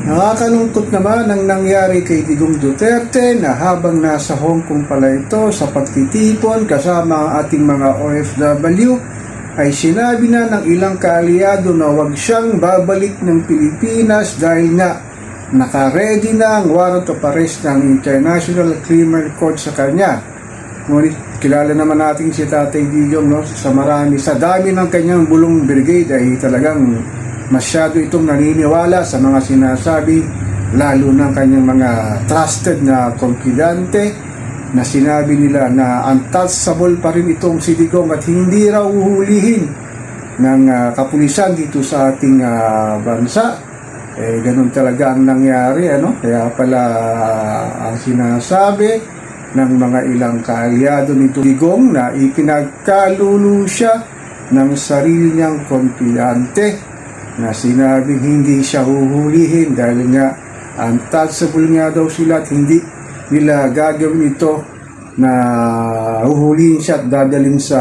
Nakakalungkot naman ang nangyari kay Digong Duterte na habang nasa Hong Kong pala ito sa pagtitipon kasama ang ating mga OFW ay sinabi na ng ilang kaalyado na huwag siyang babalik ng Pilipinas dahil nga nakaredy na ang warrant of arrest ng International Criminal Court sa kanya. Ngunit kilala naman natin si Tatay Digong no, sa marami, sa dami ng kanyang bulong brigade ay talagang masyado itong naniniwala sa mga sinasabi lalo ng kanyang mga trusted na kompidante na sinabi nila na untouchable pa rin itong si Digong at hindi raw uhulihin ng ah, kapulisan dito sa ating ah, bansa. Eh, ganun talaga ang nangyari, ano? Kaya pala ah, ang sinasabi ng mga ilang kaalyado nito Digong na ipinagkalulu siya ng sarili niyang kompidante na sinabing hindi siya huhulihin dahil nga untouchable nga daw sila at hindi nila gagawin ito na huhulihin siya at dadalhin sa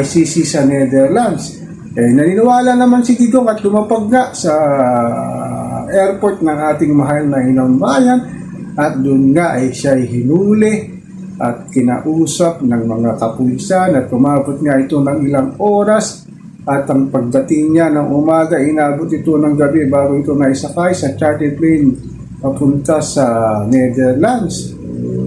ICC sa Netherlands. Eh, naniniwala naman si Digong at lumapag nga sa airport ng ating mahal na inang at doon nga ay siya ay hinuli at kinausap ng mga kapulisan at kumabot nga ito ng ilang oras at ang pagdating niya ng umaga, inabot ito ng gabi bago ito naisakay sa chartered plane papunta sa Netherlands.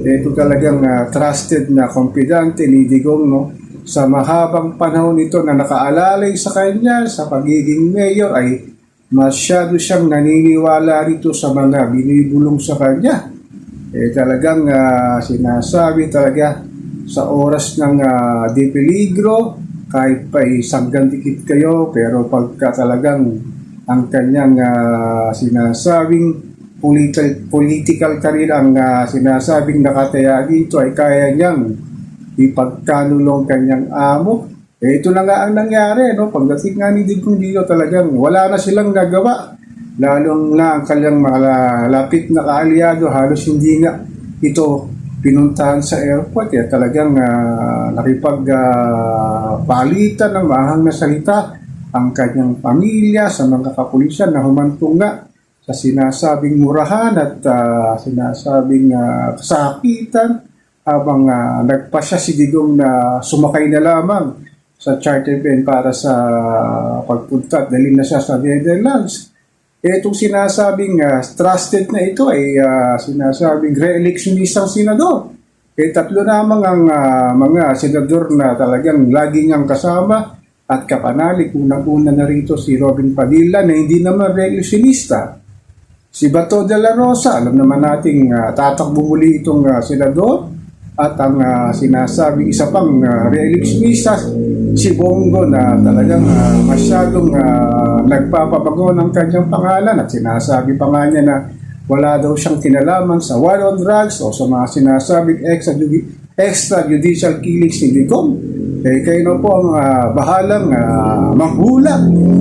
Ito talagang ah, trusted na kompidante ni Digong no? sa mahabang panahon nito na nakaalalay sa kanya sa pagiging mayor ay masyado siyang naniniwala rito sa mga binibulong sa kanya. Eh talagang ah, sinasabi talaga sa oras ng uh, di peligro, kahit pa isang dikit kayo, pero pagka talagang ang kanyang ah, sinasabing political, political career ang ah, sinasabing nakataya dito ay kaya niyang ipagkanulong kanyang amo. Eh, ito na nga ang nangyari, no? Pagdating nga ni Digong dito talagang wala na silang nagawa. Lalong na ang kanyang malapit na kaalyado, halos hindi nga ito pinuntahan sa airport. Eh, talagang uh, nakipag ah, palitan ng mahang na salita ang kanyang pamilya sa mga kapulisan na humantong nga sa sinasabing murahan at ah, sinasabing ah, kasakitan habang uh, nagpa siya si Digong na sumakay na lamang sa charter plane para sa pagpunta at dalhin na siya sa Netherlands. Eh, itong sinasabing ah, trusted na ito ay ah, sinasabing re-electionistang senador. Eh, tatlo lamang ang ah, mga senador na talagang lagi niyang kasama at kapanali. Unang-una na rito si Robin Padilla na hindi naman re-electionista. Si Bato de la Rosa, alam naman nating uh, tatakbo muli itong ah, senador at ang ah, sinasabi isa pang uh, re-electionista si Bongo na talagang ah, masyadong ah, nagpapabago ng kanyang pangalan at sinasabi pa nga niya na wala daw siyang kinalaman sa war on drugs o sa mga sinasabing extrajudi- extrajudicial killings ni Digong. Eh, kayo na po ang ah, bahalang uh, manghula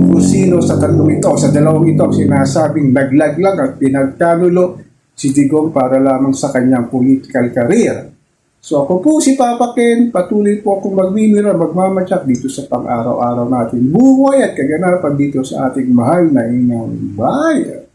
kung sino sa tatlong ito, sa dalawang ito ang sinasabing naglag lang at pinagkanulo si Digong para lamang sa kanyang political career. So ako po si Papa Ken, patuloy po akong magmimira, magmamatyak dito sa pang-araw-araw natin buhay at kaganapan dito sa ating mahal na inang bayan.